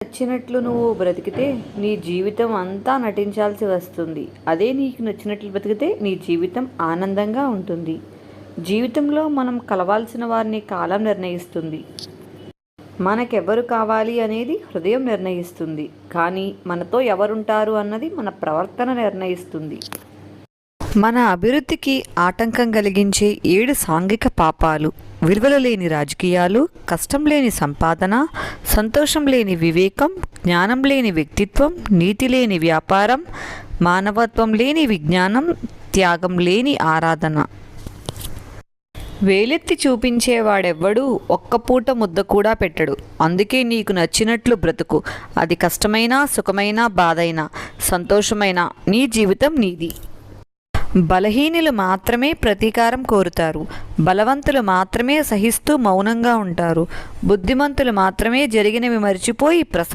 నచ్చినట్లు నువ్వు బ్రతికితే నీ జీవితం అంతా నటించాల్సి వస్తుంది. అదే నీకు నచ్చినట్లు బ్రతికితే నీ జీవితం ఆనందంగా ఉంటుంది. జీవితంలో మనం కలవాల్సిన వారిని కాలం నిర్ణయిస్తుంది. మనకెవరు కావాలి అనేది హృదయం నిర్ణయిస్తుంది. కానీ మనతో ఎవరుంటారు అన్నది మన ప్రవర్తన నిర్ణయిస్తుంది. మన అభివృద్ధికి ఆటంకం కలిగించే ఏడు సాంఘిక పాపాలు విలువలు లేని రాజకీయాలు కష్టం లేని సంపాదన సంతోషం లేని వివేకం జ్ఞానం లేని వ్యక్తిత్వం నీతి లేని వ్యాపారం మానవత్వం లేని విజ్ఞానం త్యాగం లేని ఆరాధన. వేలెత్తి చూపించేవాడెవ్వడూ ఒక్క పూట ముద్ద కూడా పెట్టడు. అందుకే నీకు నచ్చినట్లు బ్రతుకు. అది కష్టమైనా సుఖమైనా బాధైనా సంతోషమైనా నీ జీవితం నీది. బలహీనులు మాత్రమే ప్రతీకారం కోరుతారు. బలవంతులు మాత్రమే సహిస్తూ మౌనంగా ఉంటారు. బుద్ధిమంతులు మాత్రమే జరిగినవి మరిచిపోయి ప్రసా